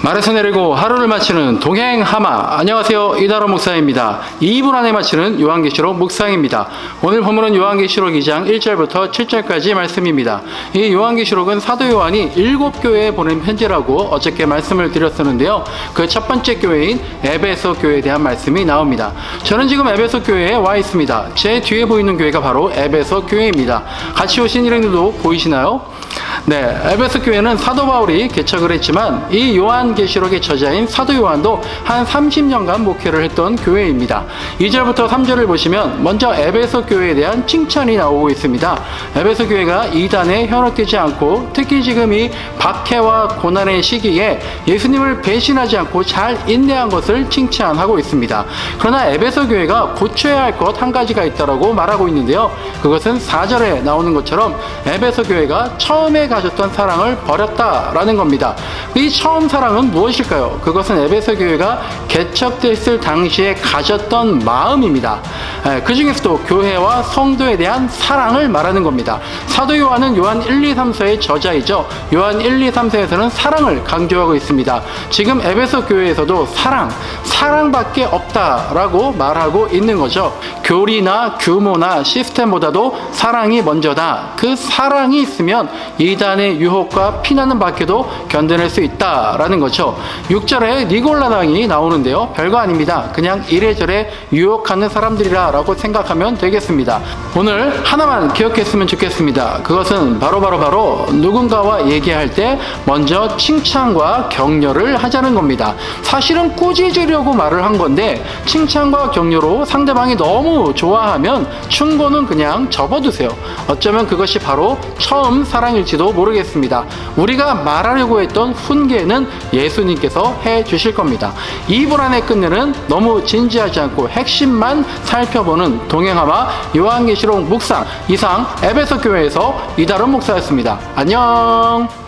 말에서 내리고 하루를 마치는 동행 하마. 안녕하세요. 이다로 목사입니다. 2분 안에 마치는 요한계시록 묵상입니다. 오늘 본문은 요한계시록 2장 1절부터 7절까지 말씀입니다. 이 요한계시록은 사도 요한이 일곱 교회에 보낸 편지라고 어저께 말씀을 드렸었는데요. 그 첫 번째 교회인 에베소 교회에 대한 말씀이 나옵니다. 저는 지금 에베소 교회에 와 있습니다. 제 뒤에 보이는 교회가 바로 에베소 교회입니다. 같이 오신 일행들도 보이시나요? 네, 에베소 교회는 사도 바울이 개척을 했지만 이 요한계시록의 저자인 사도 요한도 한 30년간 목회를 했던 교회입니다. 2절부터 3절을 보시면 먼저 에베소 교회에 대한 칭찬이 나오고 있습니다. 에베소 교회가 이단에 현혹되지 않고 특히 지금 이 박해와 고난의 시기에 예수님을 배신하지 않고 잘 인내한 것을 칭찬하고 있습니다. 그러나 에베소 교회가 고쳐야 할 것 한 가지가 있다라고 말하고 있는데요. 그것은 4절에 나오는 것처럼 에베소 교회가 처음에 가 졌던 사랑을 버렸다라는 겁니다. 이 처음 사랑은 무엇일까요? 그것은 에베소 교회가 개척됐을 당시에 가졌던 마음입니다. 그 중에서도 교회와 성도에 대한 사랑을 말하는 겁니다. 사도 요한은 요한 1, 2, 3서의 저자이죠. 요한 1, 2, 3서에서는 사랑을 강조하고 있습니다. 지금 에베소 교회에서도 사랑, 사랑밖에 없다라고 말하고 있는 거죠. 교리나 규모나 시스템보다도 사랑이 먼저다. 그 사랑이 있으면 이단의 유혹과 피나는 밖에도 견뎌낼 수 있다라는 거죠. 6절에 니골라당이 나오는데 요. 별거 아닙니다. 그냥 이래저래 유혹하는 사람들이라 라고 생각하면 되겠습니다. 오늘 하나만 기억했으면 좋겠습니다. 그것은 바로 바로 바로 누군가와 얘기할 때 먼저 칭찬과 격려를 하자는 겁니다. 사실은 꾸짖으려고 말을 한 건데 칭찬과 격려로 상대방이 너무 좋아하면 충고는 그냥 접어두세요. 어쩌면 그것이 바로 처음 사랑일지도 모르겠습니다. 우리가 말하려고 했던 훈계는 예수님께서 해 주실 겁니다. 2분 안에 끝내는 너무 진지하지 않고 핵심만 살펴보는 동행하마 요한계시록 묵상 이상 에베소 교회에서 이다른 목사였습니다. 안녕.